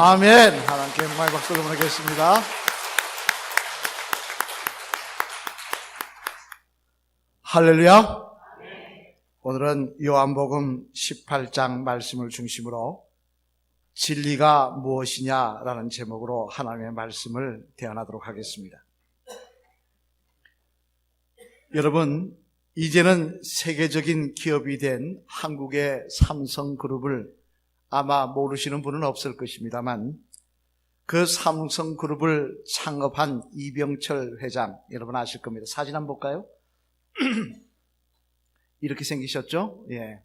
아멘. 하나님께 영광의 박수를 보내겠습니다. 할렐루야. 오늘은 요한복음 18장 말씀을 중심으로 진리가 무엇이냐라는 제목으로 하나님의 말씀을 대안하도록 하겠습니다. 여러분, 이제는 세계적인 기업이 된 한국의 삼성그룹을 아마 모르시는 분은 없을 것입니다만 그 삼성 그룹을 창업한 이병철 회장 여러분 아실 겁니다. 사진 한번 볼까요? 이렇게 생기셨죠? 예.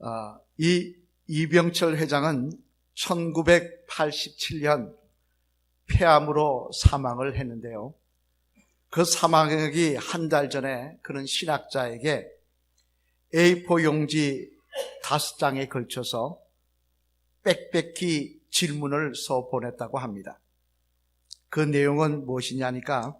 아, 이 이병철 회장은 1987년 폐암으로 사망을 했는데요. 그 사망하기 한 달 전에 그는 신학자에게 A4 용지 다섯 장에 걸쳐서 빽빽히 질문을 써 보냈다고 합니다. 그 내용은 무엇이냐니까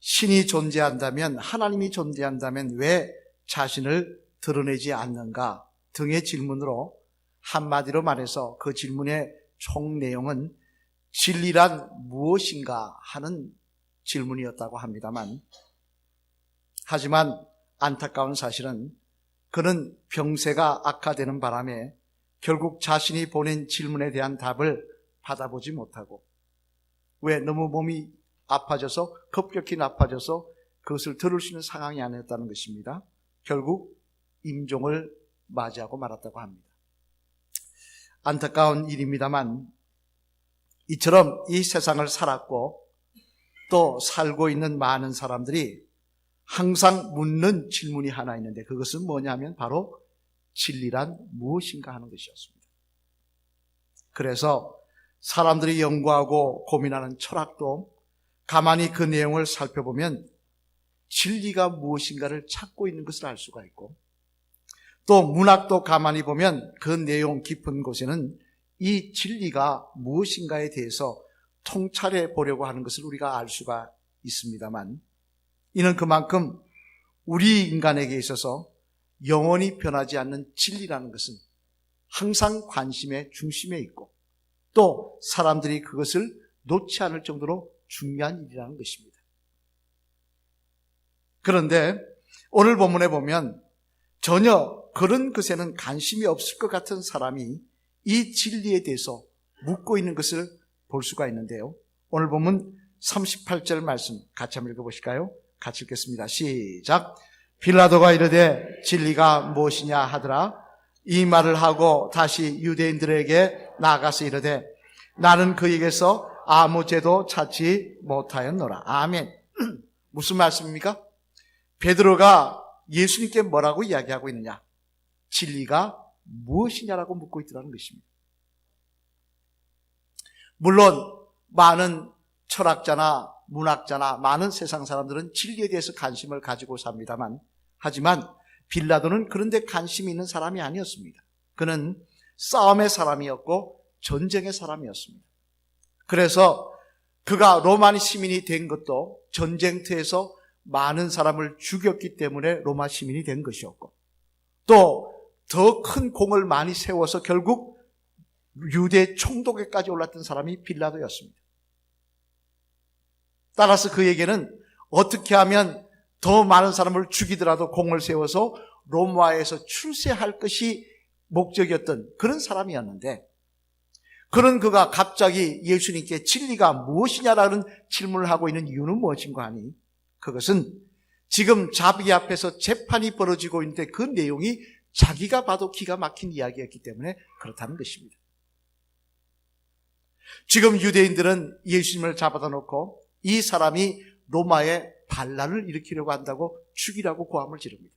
신이 존재한다면 하나님이 존재한다면 왜 자신을 드러내지 않는가 등의 질문으로 한마디로 말해서 그 질문의 총 내용은 진리란 무엇인가 하는 질문이었다고 합니다만 하지만 안타까운 사실은 그는 병세가 악화되는 바람에 결국 자신이 보낸 질문에 대한 답을 받아보지 못하고 왜 너무 몸이 아파져서 급격히 나빠져서 그것을 들을 수 있는 상황이 아니었다는 것입니다. 결국 임종을 맞이하고 말았다고 합니다. 안타까운 일입니다만 이처럼 이 세상을 살았고 또 살고 있는 많은 사람들이 항상 묻는 질문이 하나 있는데 그것은 뭐냐면 바로 진리란 무엇인가 하는 것이었습니다. 그래서 사람들이 연구하고 고민하는 철학도 가만히 그 내용을 살펴보면 진리가 무엇인가를 찾고 있는 것을 알 수가 있고 또 문학도 가만히 보면 그 내용 깊은 곳에는 이 진리가 무엇인가에 대해서 통찰해 보려고 하는 것을 우리가 알 수가 있습니다만 이는 그만큼 우리 인간에게 있어서 영원히 변하지 않는 진리라는 것은 항상 관심의 중심에 있고 또 사람들이 그것을 놓지 않을 정도로 중요한 일이라는 것입니다. 그런데 오늘 본문에 보면 전혀 그런 것에는 관심이 없을 것 같은 사람이 이 진리에 대해서 묻고 있는 것을 볼 수가 있는데요. 오늘 보면 38절 말씀 같이 한번 읽어보실까요? 같이 읽겠습니다. 시작. 빌라도가 이르되 진리가 무엇이냐 하더라. 이 말을 하고 다시 유대인들에게 나가서 이르되 나는 그에게서 아무 죄도 찾지 못하였노라. 아멘. 무슨 말씀입니까? 베드로가 예수님께 뭐라고 이야기하고 있느냐? 진리가 무엇이냐라고 묻고 있더라는 것입니다. 물론 많은 철학자나 문학자나 많은 세상 사람들은 진리에 대해서 관심을 가지고 삽니다만 하지만 빌라도는 그런데 관심이 있는 사람이 아니었습니다. 그는 싸움의 사람이었고 전쟁의 사람이었습니다. 그래서 그가 로마니 시민이 된 것도 전쟁터에서 많은 사람을 죽였기 때문에 로마 시민이 된 것이었고 또 더 큰 공을 많이 세워서 결국 유대 총독에까지 올랐던 사람이 빌라도였습니다. 따라서 그에게는 어떻게 하면 더 많은 사람을 죽이더라도 공을 세워서 로마에서 출세할 것이 목적이었던 그런 사람이었는데 그런 그가 갑자기 예수님께 진리가 무엇이냐라는 질문을 하고 있는 이유는 무엇인가 하니 그것은 지금 자비 앞에서 재판이 벌어지고 있는데 그 내용이 자기가 봐도 기가 막힌 이야기였기 때문에 그렇다는 것입니다. 지금 유대인들은 예수님을 잡아다 놓고 이 사람이 로마에 반란을 일으키려고 한다고 죽이라고 고함을 지릅니다.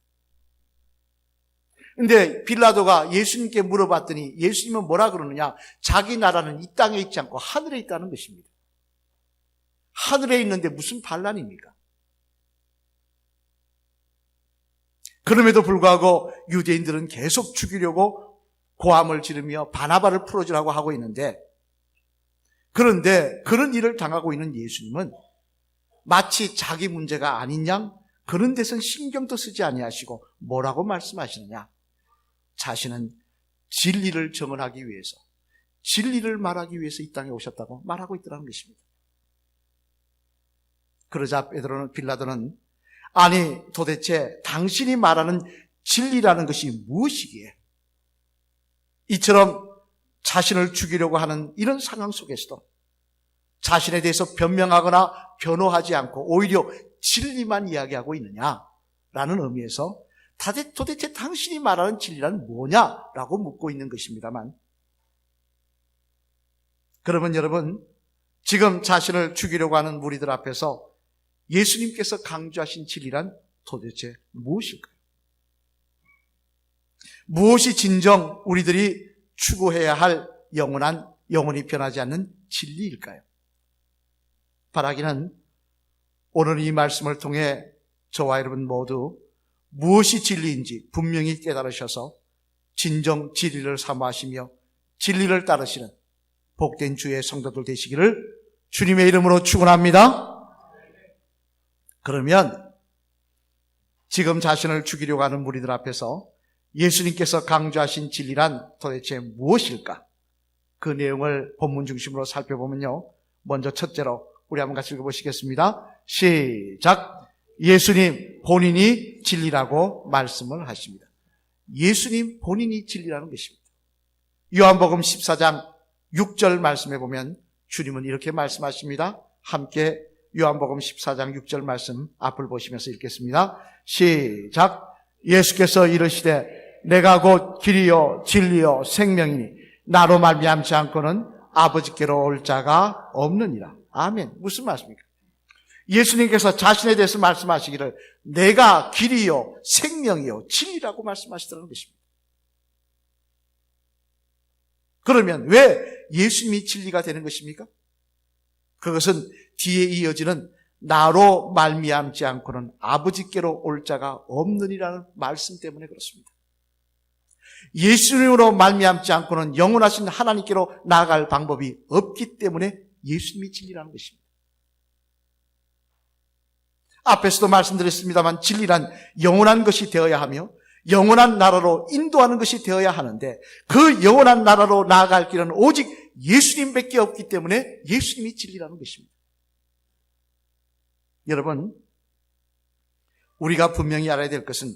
근데 빌라도가 예수님께 물어봤더니 예수님은 뭐라 그러느냐? 자기 나라는 이 땅에 있지 않고 하늘에 있다는 것입니다. 하늘에 있는데 무슨 반란입니까? 그럼에도 불구하고 유대인들은 계속 죽이려고 고함을 지르며 바나바를 풀어주라고 하고 있는데 그런데 그런 일을 당하고 있는 예수님은 마치 자기 문제가 아닌 양 그런 데선 신경도 쓰지 아니하시고 뭐라고 말씀하시느냐? 자신은 진리를 정언하기 위해서 진리를 말하기 위해서 이 땅에 오셨다고 말하고 있더라는 것입니다. 그러자 베드로는 빌라도는 아니 도대체 당신이 말하는 진리라는 것이 무엇이기에 이처럼 자신을 죽이려고 하는 이런 상황 속에서도 자신에 대해서 변명하거나 변호하지 않고 오히려 진리만 이야기하고 있느냐라는 의미에서 도대체 당신이 말하는 진리란 뭐냐라고 묻고 있는 것입니다만 그러면 여러분 지금 자신을 죽이려고 하는 무리들 앞에서 예수님께서 강조하신 진리란 도대체 무엇일까요? 무엇이 진정 우리들이 추구해야 할 영원한 영원히 변하지 않는 진리일까요? 바라기는 오늘 이 말씀을 통해 저와 여러분 모두 무엇이 진리인지 분명히 깨달으셔서 진정 진리를 사모하시며 진리를 따르시는 복된 주의 성도들 되시기를 주님의 이름으로 축원합니다. 그러면 지금 자신을 죽이려고 하는 무리들 앞에서 예수님께서 강조하신 진리란 도대체 무엇일까? 그 내용을 본문 중심으로 살펴보면요. 먼저 첫째로 우리 한번 같이 읽어보시겠습니다. 시작. 예수님 본인이 진리라고 말씀을 하십니다. 예수님 본인이 진리라는 것입니다. 요한복음 14장 6절 말씀해 보면 주님은 이렇게 말씀하십니다. 함께 요한복음 14장 6절 말씀 앞을 보시면서 읽겠습니다. 시작. 예수께서 이르시되 내가 곧 길이요 진리요 생명이니 나로 말미암지 않고는 아버지께로 올 자가 없느니라. 아멘. 무슨 말씀입니까? 예수님께서 자신에 대해서 말씀하시기를 내가 길이요 생명이요 진리라고 말씀하시더라는 것입니다. 그러면 왜 예수님이 진리가 되는 것입니까? 그것은 뒤에 이어지는 나로 말미암지 않고는 아버지께로 올 자가 없느니라는 말씀 때문에 그렇습니다. 예수님으로 말미암지 않고는 영원하신 하나님께로 나아갈 방법이 없기 때문에 예수님이 진리라는 것입니다. 앞에서도 말씀드렸습니다만 진리란 영원한 것이 되어야 하며 영원한 나라로 인도하는 것이 되어야 하는데 그 영원한 나라로 나아갈 길은 오직 예수님밖에 없기 때문에 예수님이 진리라는 것입니다. 여러분, 우리가 분명히 알아야 될 것은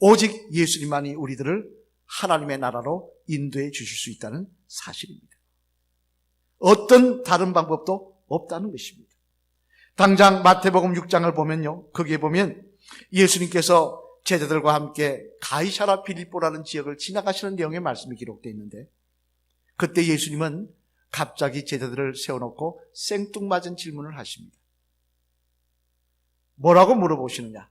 오직 예수님만이 우리들을 하나님의 나라로 인도해 주실 수 있다는 사실입니다. 어떤 다른 방법도 없다는 것입니다. 당장 마태복음 6장을 보면요. 거기에 보면 예수님께서 제자들과 함께 가이사라 빌립보라는 지역을 지나가시는 내용의 말씀이 기록되어 있는데 그때 예수님은 갑자기 제자들을 세워놓고 생뚱맞은 질문을 하십니다. 뭐라고 물어보시느냐?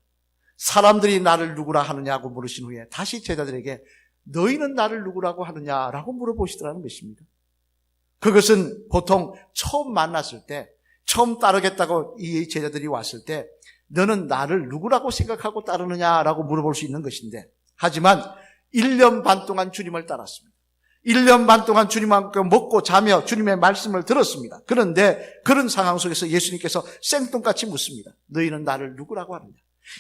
사람들이 나를 누구라 하느냐고 물으신 후에 다시 제자들에게 너희는 나를 누구라고 하느냐라고 물어보시더라는 것입니다. 그것은 보통 처음 만났을 때, 처음 따르겠다고 이 제자들이 왔을 때, 너는 나를 누구라고 생각하고 따르느냐라고 물어볼 수 있는 것인데, 하지만 1년 반 동안 주님을 따랐습니다. 1년 반 동안 주님과 먹고 자며 주님의 말씀을 들었습니다. 그런데 그런 상황 속에서 예수님께서 생뚱같이 묻습니다. 너희는 나를 누구라고 하느냐?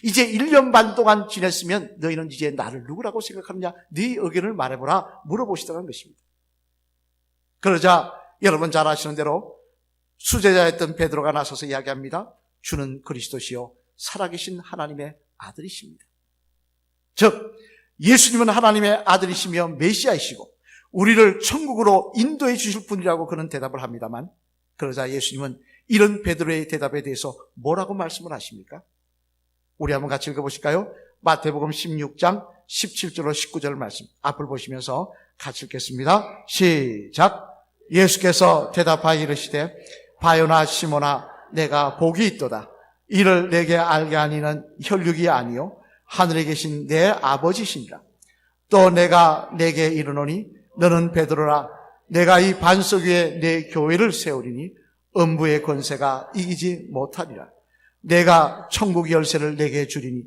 이제 1년 반 동안 지냈으면 너희는 이제 나를 누구라고 생각하느냐? 네 의견을 말해보라 물어보시더라는 것입니다. 그러자 여러분 잘 아시는 대로 수제자였던 베드로가 나서서 이야기합니다. 주는 그리스도시요 살아계신 하나님의 아들이십니다. 즉 예수님은 하나님의 아들이시며 메시아이시고 우리를 천국으로 인도해 주실 분이라고 그는 대답을 합니다만 그러자 예수님은 이런 베드로의 대답에 대해서 뭐라고 말씀을 하십니까? 우리 한번 같이 읽어보실까요? 마태복음 16장 17절로 19절 말씀 앞을 보시면서 같이 읽겠습니다. 시작. 예수께서 대답하여 이르시되 바요나 시모나 내가 복이 있도다. 이를 내게 알게 하니는 혈육이 아니요 하늘에 계신 내 아버지시니라. 또 내가 내게 이르노니 너는 베드로라 내가 이 반석 위에 내 교회를 세우리니 음부의 권세가 이기지 못하리라. 내가 천국 열쇠를 내게 주리니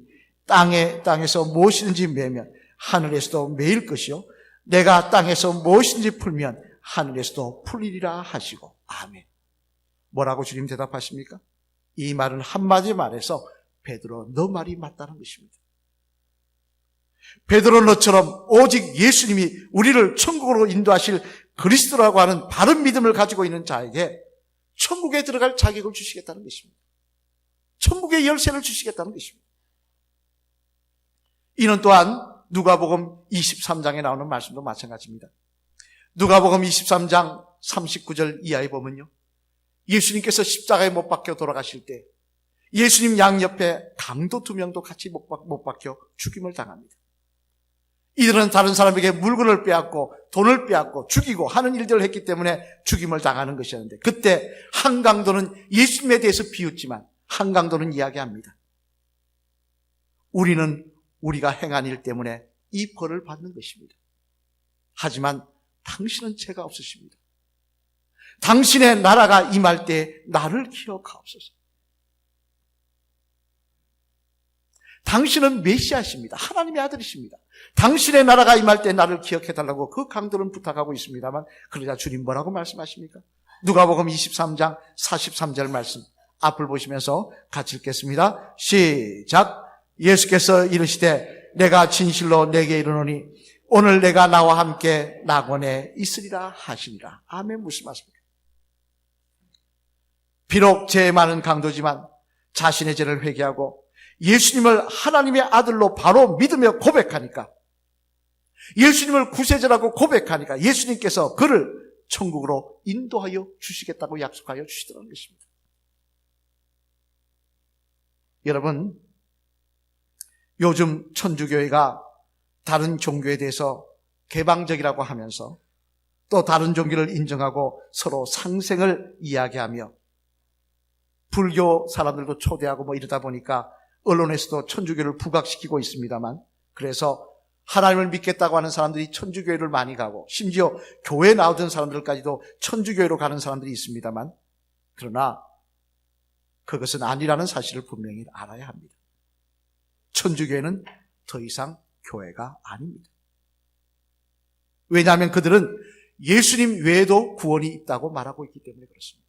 땅에 땅에서 무엇이든지 매면 하늘에서도 매일 것이요 내가 땅에서 무엇이든지 풀면 하늘에서도 풀리리라 하시고 아멘. 뭐라고 주님 대답하십니까? 이 말은 한마디 말해서 베드로 너 말이 맞다는 것입니다. 베드로 너처럼 오직 예수님이 우리를 천국으로 인도하실 그리스도라고 하는 바른 믿음을 가지고 있는 자에게 천국에 들어갈 자격을 주시겠다는 것입니다. 천국의 열쇠를 주시겠다는 것입니다. 이는 또한 누가복음 23장에 나오는 말씀도 마찬가지입니다. 누가복음 23장 39절 이하에 보면요. 예수님께서 십자가에 못 박혀 돌아가실 때 예수님 양옆에 강도 두 명도 같이 못, 박혀 죽임을 당합니다. 이들은 다른 사람에게 물건을 빼앗고 돈을 빼앗고 죽이고 하는 일들을 했기 때문에 죽임을 당하는 것이었는데 그때 한 강도는 예수님에 대해서 비웃지만 한강도는 이야기합니다. 우리는 우리가 행한 일 때문에 이 벌을 받는 것입니다. 하지만 당신은 죄가 없으십니다. 당신의 나라가 임할 때 나를 기억하옵소서. 당신은 메시아십니다. 하나님의 아들이십니다. 당신의 나라가 임할 때 나를 기억해달라고 그 강도는 부탁하고 있습니다만 그러자 주님 뭐라고 말씀하십니까? 누가복음 23장 43절 말씀 앞을 보시면서 같이 읽겠습니다. 시작. 예수께서 이르시되 내가 진실로 내게 이르노니 오늘 내가 나와 함께 낙원에 있으리라 하시니라. 아멘 무슨 말씀입니까? 비록 죄 많은 강도지만 자신의 죄를 회개하고 예수님을 하나님의 아들로 바로 믿으며 고백하니까 예수님을 구세주라고 고백하니까 예수님께서 그를 천국으로 인도하여 주시겠다고 약속하여 주시더라는 것입니다. 여러분, 요즘 천주교회가 다른 종교에 대해서 개방적이라고 하면서 또 다른 종교를 인정하고 서로 상생을 이야기하며 불교 사람들도 초대하고 뭐 이러다 보니까 언론에서도 천주교를 부각시키고 있습니다만 그래서 하나님을 믿겠다고 하는 사람들이 천주교회를 많이 가고 심지어 교회 나오던 사람들까지도 천주교회로 가는 사람들이 있습니다만 그러나 그것은 아니라는 사실을 분명히 알아야 합니다. 천주교회는 더 이상 교회가 아닙니다. 왜냐하면 그들은 예수님 외에도 구원이 있다고 말하고 있기 때문에 그렇습니다.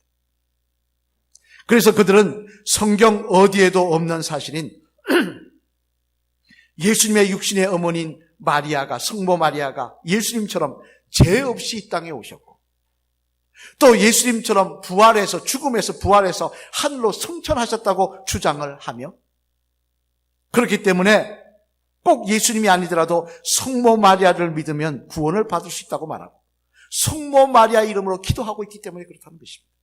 그래서 그들은 성경 어디에도 없는 사실인 예수님의 육신의 어머니인 마리아가, 성모 마리아가 예수님처럼 죄 없이 이 땅에 오셨고, 또 예수님처럼 부활해서, 죽음에서 부활해서 하늘로 성천하셨다고 주장을 하며, 그렇기 때문에 꼭 예수님이 아니더라도 성모 마리아를 믿으면 구원을 받을 수 있다고 말하고, 성모 마리아 이름으로 기도하고 있기 때문에 그렇다는 것입니다.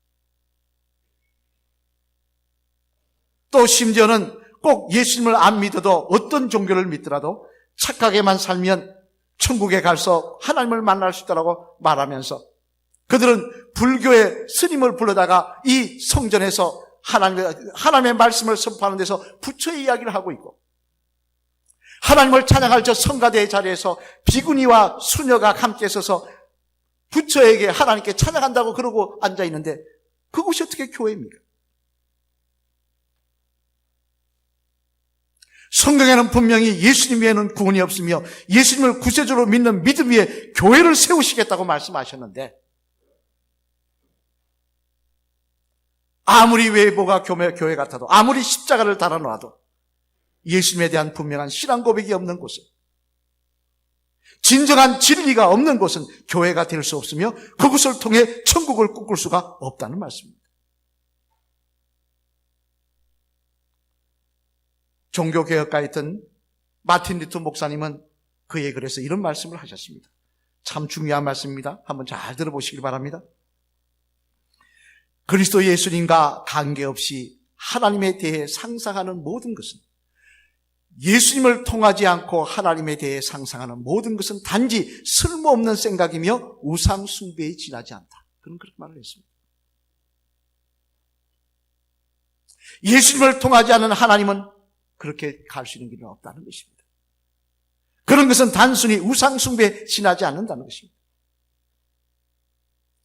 또 심지어는 꼭 예수님을 안 믿어도 어떤 종교를 믿더라도 착하게만 살면 천국에 가서 하나님을 만날 수 있다고 말하면서 그들은 불교의 스님을 불러다가 이 성전에서 하나님의, 하나님의 말씀을 선포하는 데서 부처의 이야기를 하고 있고 하나님을 찬양할 저 성가대의 자리에서 비구니와 수녀가 함께 서서 부처에게 하나님께 찬양한다고 그러고 앉아 있는데 그곳이 어떻게 교회입니까? 성경에는 분명히 예수님 외에는 구원이 없으며 예수님을 구세주로 믿는 믿음 위에 교회를 세우시겠다고 말씀하셨는데 아무리 외모가 교회, 교회 같아도 아무리 십자가를 달아놓아도 예수님에 대한 분명한 신앙 고백이 없는 곳은 진정한 진리가 없는 곳은 교회가 될 수 없으며 그곳을 통해 천국을 꿈꿀 수가 없다는 말씀입니다. 종교개혁가에 있던 마틴 리트 목사님은 그의 글에서 이런 말씀을 하셨습니다. 참 중요한 말씀입니다. 한번 잘 들어보시길 바랍니다. 그리스도 예수님과 관계없이 하나님에 대해 상상하는 모든 것은 예수님을 통하지 않고 하나님에 대해 상상하는 모든 것은 단지 쓸모없는 생각이며 우상 숭배에 지나지 않다. 그런 그렇게 말을 했습니다. 예수님을 통하지 않은 하나님은 그렇게 갈 수 있는 길은 없다는 것입니다. 그런 것은 단순히 우상숭배에 지나지 않는다는 것입니다.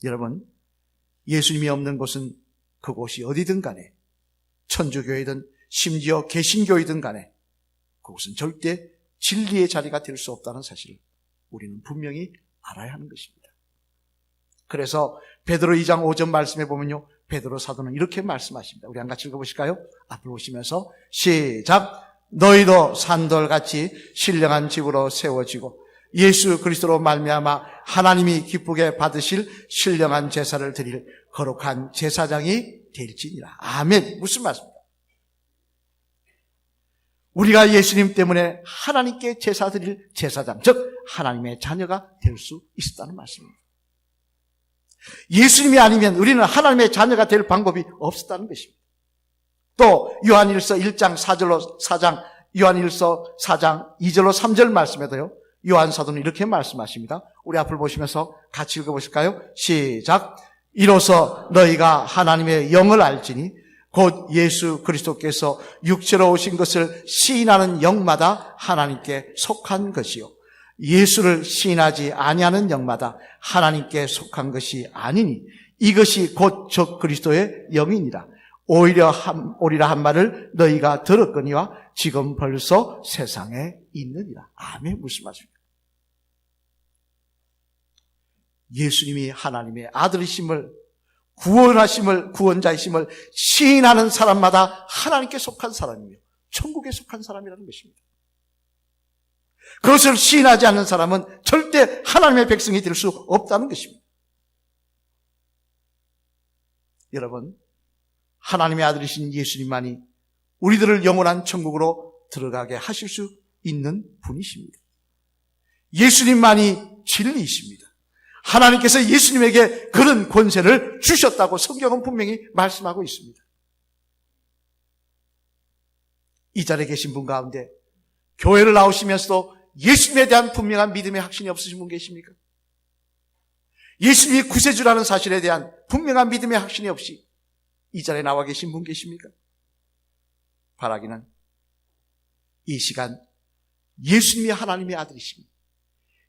여러분, 예수님이 없는 곳은 그곳이 어디든 간에 천주교회든 심지어 개신교이든 간에 그곳은 절대 진리의 자리가 될 수 없다는 사실을 우리는 분명히 알아야 하는 것입니다. 그래서 베드로 2장 5절 말씀에 보면요. 베드로 사도는 이렇게 말씀하십니다. 우리 한 같이 읽어보실까요? 앞을 보시면서 시작. 너희도 산돌같이 신령한 집으로 세워지고 예수 그리스도로 말미암아 하나님이 기쁘게 받으실 신령한 제사를 드릴 거룩한 제사장이 될지니라. 아멘. 무슨 말씀입니까? 우리가 예수님 때문에 하나님께 제사 드릴 제사장, 즉 하나님의 자녀가 될 수 있었다는 말씀입니다. 예수님이 아니면 우리는 하나님의 자녀가 될 방법이 없었다는 것입니다. 또 요한일서 1장 4절로 4장 요한일서 4장 2절로 3절 말씀에도요. 요한 사도는 이렇게 말씀하십니다. 우리 앞을 보시면서 같이 읽어보실까요? 시작. 이로써 너희가 하나님의 영을 알지니 곧 예수 그리스도께서 육체로 오신 것을 시인하는 영마다 하나님께 속한 것이요. 예수를 시인하지 아니하는 영마다 하나님께 속한 것이 아니니 이것이 곧 적 그리스도의 영이니라. 오히려 한, 오리라 한 말을 너희가 들었거니와 지금 벌써 세상에 있느니라. 아멘. 무슨 말씀입니까? 예수님이 하나님의 아들이심을 구원하심을 구원자이심을 시인하는 사람마다 하나님께 속한 사람이며 천국에 속한 사람이라는 것입니다. 그것을 시인하지 않는 사람은 절대 하나님의 백성이 될 수 없다는 것입니다. 여러분, 하나님의 아들이신 예수님만이 우리들을 영원한 천국으로 들어가게 하실 수 있는 분이십니다. 예수님만이 진리이십니다. 하나님께서 예수님에게 그런 권세를 주셨다고 성경은 분명히 말씀하고 있습니다. 이 자리에 계신 분 가운데 교회를 나오시면서도 예수님에 대한 분명한 믿음의 확신이 없으신 분 계십니까? 예수님이 구세주라는 사실에 대한 분명한 믿음의 확신이 없이 이 자리에 나와 계신 분 계십니까? 바라기는 이 시간 예수님이 하나님의 아들이십니다.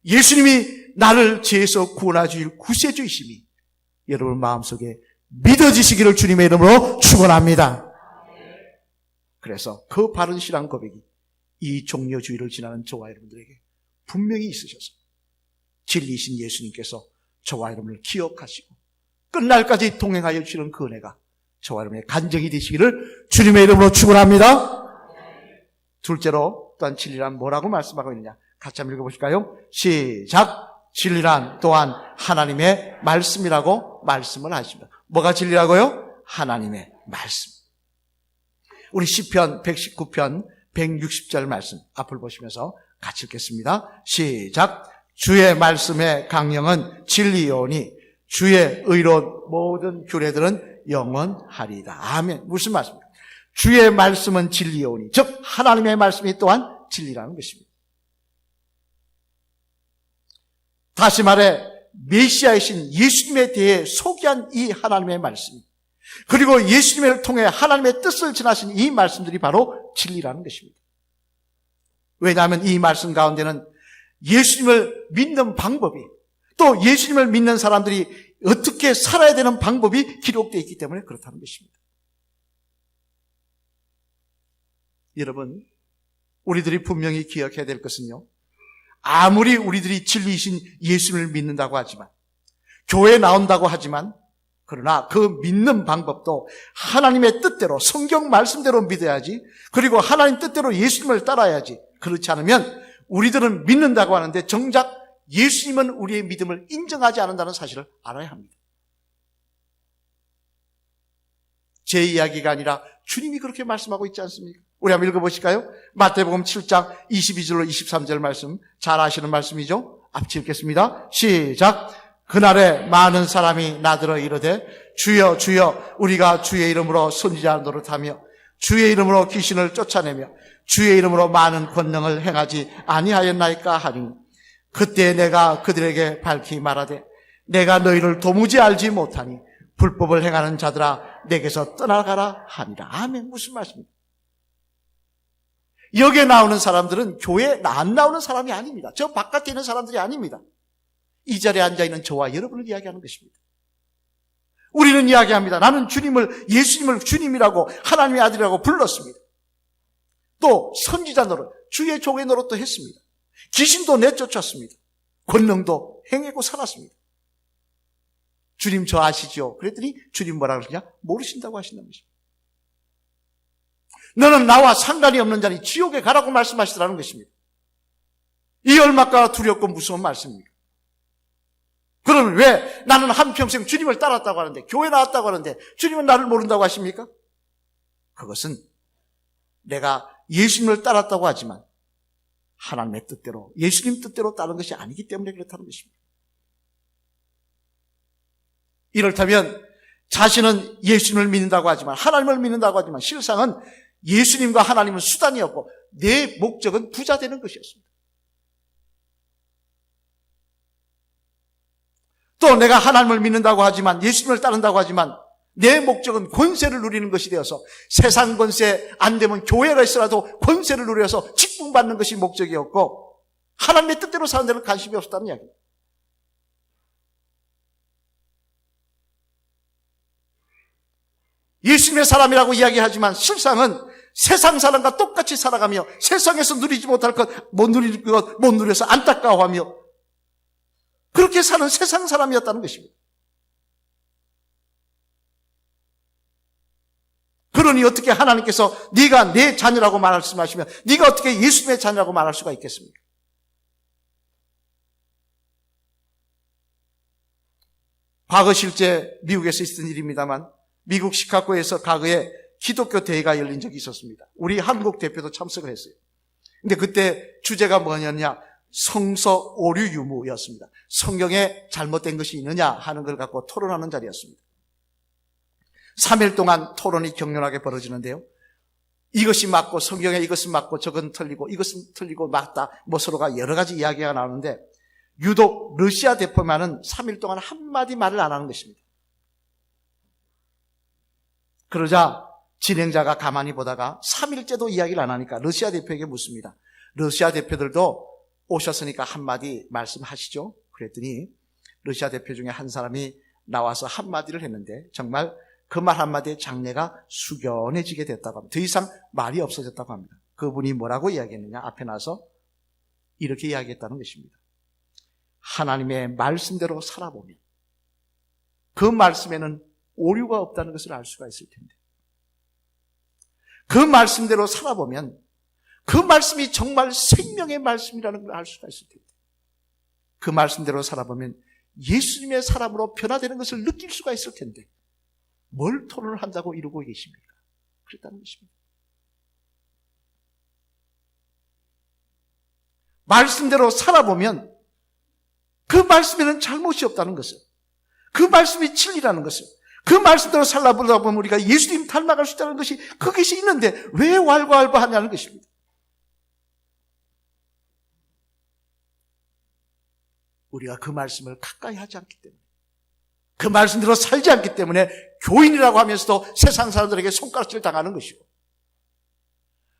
예수님이 나를 죄에서 구원하 주일 구세주이심이 여러분 마음속에 믿어지시기를 주님의 이름으로 축원합니다. 그래서 그 바른 신앙 고백이 이 종료주의를 지나는 저와 여러분들에게 분명히 있으셔서 진리이신 예수님께서 저와 여러분을 기억하시고 끝날까지 동행하여 주시는 그 은혜가 저와 여러분의 간정이 되시기를 주님의 이름으로 축원합니다. 둘째로 또한 진리란 뭐라고 말씀하고 있느냐? 같이 한번 읽어보실까요? 시작. 진리란 또한 하나님의 말씀이라고 말씀을 하십니다. 뭐가 진리라고요? 하나님의 말씀. 우리 시편 119편 160절 말씀 앞을 보시면서 같이 읽겠습니다. 시작. 주의 말씀의 강령은 진리요니 주의 의로운 모든 규례들은 영원하리다. 아멘. 무슨 말씀입니까? 주의 말씀은 진리요니 즉 하나님의 말씀이 또한 진리라는 것입니다. 다시 말해 메시아이신 예수님에 대해 소개한 이 하나님의 말씀 그리고 예수님을 통해 하나님의 뜻을 전하신 이 말씀들이 바로 진리라는 것입니다. 왜냐하면 이 말씀 가운데는 예수님을 믿는 방법이 또 예수님을 믿는 사람들이 어떻게 살아야 되는 방법이 기록되어 있기 때문에 그렇다는 것입니다. 여러분, 우리들이 분명히 기억해야 될 것은요. 아무리 우리들이 진리이신 예수님을 믿는다고 하지만, 교회에 나온다고 하지만, 그러나 그 믿는 방법도 하나님의 뜻대로, 성경 말씀대로 믿어야지, 그리고 하나님 뜻대로 예수님을 따라야지, 그렇지 않으면 우리들은 믿는다고 하는데 정작 예수님은 우리의 믿음을 인정하지 않는다는 사실을 알아야 합니다. 제 이야기가 아니라 주님이 그렇게 말씀하고 있지 않습니까? 우리 한번 읽어보실까요? 마태복음 7장 22절로 23절 말씀 잘 아시는 말씀이죠? 앞치 읽겠습니다. 시작! 그날에 많은 사람이 나들어 이르되 주여 주여 우리가 주의 이름으로 선지자 노릇하며 주의 이름으로 귀신을 쫓아내며 주의 이름으로 많은 권능을 행하지 아니하였나이까 하니 그때 내가 그들에게 밝히 말하되 내가 너희를 도무지 알지 못하니 불법을 행하는 자들아 내게서 떠나가라 하니라. 아멘. 무슨 말씀입니까? 여기에 나오는 사람들은 교회에 안 나오는 사람이 아닙니다. 저 바깥에 있는 사람들이 아닙니다. 이 자리에 앉아있는 저와 여러분을 이야기하는 것입니다. 우리는 이야기합니다. 나는 주님을, 예수님을 주님이라고 하나님의 아들이라고 불렀습니다. 또 선지자 노릇, 주의 종의 노릇도 했습니다. 귀신도 내쫓았습니다. 권능도 행하고 살았습니다. 주님 저 아시죠? 그랬더니 주님 뭐라 그러냐? 모르신다고 하신다는 것입니다. 너는 나와 상관이 없는 자니 지옥에 가라고 말씀하시더라는 것입니다. 이 얼마나 두렵고 무서운 말씀입니까? 그러면 왜 나는 한평생 주님을 따랐다고 하는데, 교회 나왔다고 하는데, 주님은 나를 모른다고 하십니까? 그것은 내가 예수님을 따랐다고 하지만, 하나님의 뜻대로, 예수님 뜻대로 따른 것이 아니기 때문에 그렇다는 것입니다. 이렇다면, 자신은 예수님을 믿는다고 하지만, 하나님을 믿는다고 하지만, 실상은 예수님과 하나님은 수단이었고, 내 목적은 부자 되는 것이었습니다. 또 내가 하나님을 믿는다고 하지만 예수님을 따른다고 하지만 내 목적은 권세를 누리는 것이 되어서 세상 권세 안 되면 교회가 있어라도 권세를 누려서 직분받는 것이 목적이었고 하나님의 뜻대로 사는 데는 관심이 없었다는 이야기입니다. 예수님의 사람이라고 이야기하지만 실상은 세상 사람과 똑같이 살아가며 세상에서 누리지 못할 것, 못 누릴 것, 못 누려서 안타까워하며 그렇게 사는 세상 사람이었다는 것입니다. 그러니 어떻게 하나님께서 네가 내 자녀라고 말씀하시면 네가 어떻게 예수님의 자녀라고 말할 수가 있겠습니까? 과거 실제 미국에서 있었던 일입니다만 미국 시카고에서 과거에 기독교 대회가 열린 적이 있었습니다. 우리 한국 대표도 참석을 했어요. 근데 그때 주제가 뭐냐냐 성서 오류 유무였습니다. 성경에 잘못된 것이 있느냐 하는 걸 갖고 토론하는 자리였습니다. 3일 동안 토론이 격렬하게 벌어지는데요. 이것이 맞고 성경에 이것은 맞고 저건 틀리고 이것은 틀리고 맞다 뭐 서로가 여러 가지 이야기가 나오는데 유독 러시아 대표만은 3일 동안 한마디 말을 안 하는 것입니다. 그러자 진행자가 가만히 보다가 3일째도 이야기를 안 하니까 러시아 대표에게 묻습니다. 러시아 대표들도 오셨으니까 한마디 말씀하시죠. 그랬더니 러시아 대표 중에 한 사람이 나와서 한마디를 했는데 정말 그 말 한마디에 장례가 숙연해지게 됐다고 합니다. 더 이상 말이 없어졌다고 합니다. 그분이 뭐라고 이야기했느냐? 앞에 나서 이렇게 이야기했다는 것입니다. 하나님의 말씀대로 살아보면 그 말씀에는 오류가 없다는 것을 알 수가 있을 텐데 그 말씀대로 살아보면 그 말씀이 정말 생명의 말씀이라는 걸 알 수가 있을 텐데. 그 말씀대로 살아보면 예수님의 사람으로 변화되는 것을 느낄 수가 있을 텐데. 뭘 토론을 한다고 이러고 계십니까? 그랬다는 것입니다. 말씀대로 살아보면 그 말씀에는 잘못이 없다는 것을, 그 말씀이 진리라는 것을, 그 말씀대로 살아보다 보면 우리가 예수님 닮아갈 수 있다는 것이 그것이 있는데 왜 왈가왈부하냐는 것입니다. 우리가 그 말씀을 가까이 하지 않기 때문에 그 말씀대로 살지 않기 때문에 교인이라고 하면서도 세상 사람들에게 손가락질 당하는 것이고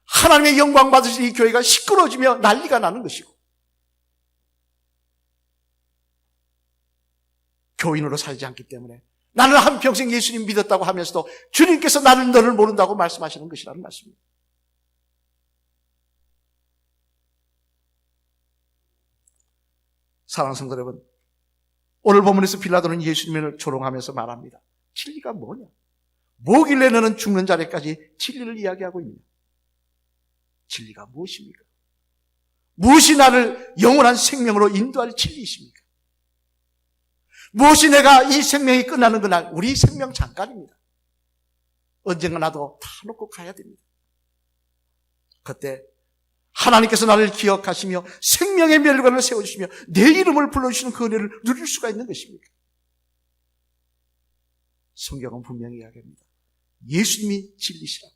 하나님의 영광 받으신 이 교회가 시끄러워지며 난리가 나는 것이고 교인으로 살지 않기 때문에 나는 한평생 예수님 믿었다고 하면서도 주님께서 나는 너를 모른다고 말씀하시는 것이라는 말씀입니다. 사랑하는 성도 여러분, 오늘 본문에서 빌라도는 예수님을 조롱하면서 말합니다. 진리가 뭐냐? 뭐길래 너는 죽는 자리까지 진리를 이야기하고 있냐? 진리가 무엇입니까? 무엇이 나를 영원한 생명으로 인도할 진리이십니까? 무엇이 내가 이 생명이 끝나는 그날 우리 생명 잠깐입니다. 언젠가 나도 다 놓고 가야 됩니다. 그때 하나님께서 나를 기억하시며 생명의 멸관을 세워주시며 내 이름을 불러주시는 그 은혜를 누릴 수가 있는 것입니까? 성경은 분명히 이야기합니다. 예수님이 진리시라고.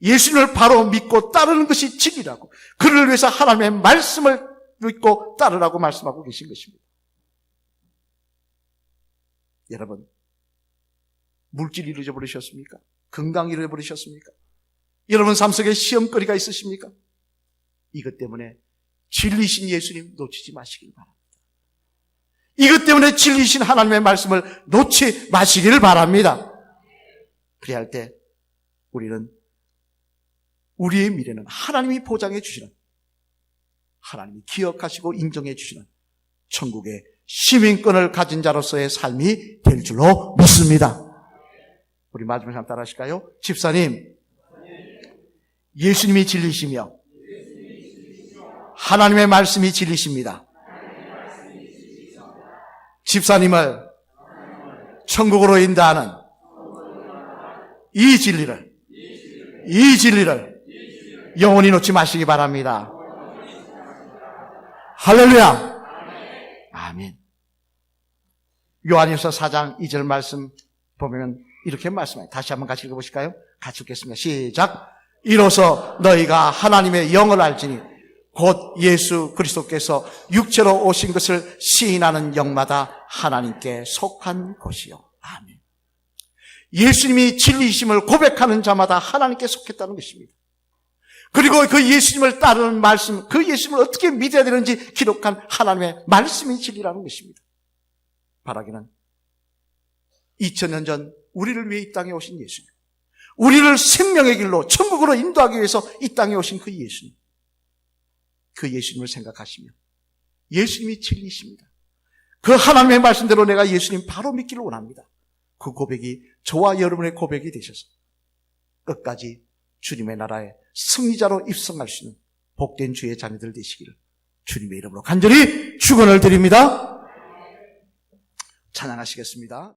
예수님을 바로 믿고 따르는 것이 진리라고. 그를 위해서 하나님의 말씀을 믿고 따르라고 말씀하고 계신 것입니다. 여러분, 물질 잃어버리셨습니까? 건강 잃어버리셨습니까? 여러분 삶 속에 시험거리가 있으십니까? 이것 때문에 진리신 예수님 놓치지 마시길 바랍니다. 이것 때문에 진리신 하나님의 말씀을 놓지 마시기를 바랍니다. 그리할 때 우리는 우리의 미래는 하나님이 보장해 주시는 하나님이 기억하시고 인정해 주시는 천국의 시민권을 가진 자로서의 삶이 될 줄로 믿습니다. 우리 마지막 한 따라 하실까요? 집사님, 예수님이 진리시며 하나님의 말씀이 진리십니다. 집사님을 천국으로 인도하는 이 진리를, 이 진리를 영원히 놓지 마시기 바랍니다. 할렐루야! 아멘. 요한일서 4장 2절 말씀 보면 이렇게 말씀해요. 다시 한번 같이 읽어보실까요? 같이 읽겠습니다. 시작. 이로써 너희가 하나님의 영을 알지니 곧 예수 그리스도께서 육체로 오신 것을 시인하는 영마다 하나님께 속한 것이요. 아멘. 예수님이 진리이심을 고백하는 자마다 하나님께 속했다는 것입니다. 그리고 그 예수님을 따르는 말씀, 그 예수님을 어떻게 믿어야 되는지 기록한 하나님의 말씀이 진리라는 것입니다. 바라기는 2000년 전 우리를 위해 이 땅에 오신 예수님. 우리를 생명의 길로 천국으로 인도하기 위해서 이 땅에 오신 그 예수님. 그 예수님을 생각하시며 예수님이 진리십니다. 그 하나님의 말씀대로 내가 예수님 바로 믿기를 원합니다. 그 고백이 저와 여러분의 고백이 되셔서 끝까지 주님의 나라에 승리자로 입성할 수 있는 복된 주의 자녀들 되시기를 주님의 이름으로 간절히 축원을 드립니다. 찬양하시겠습니다.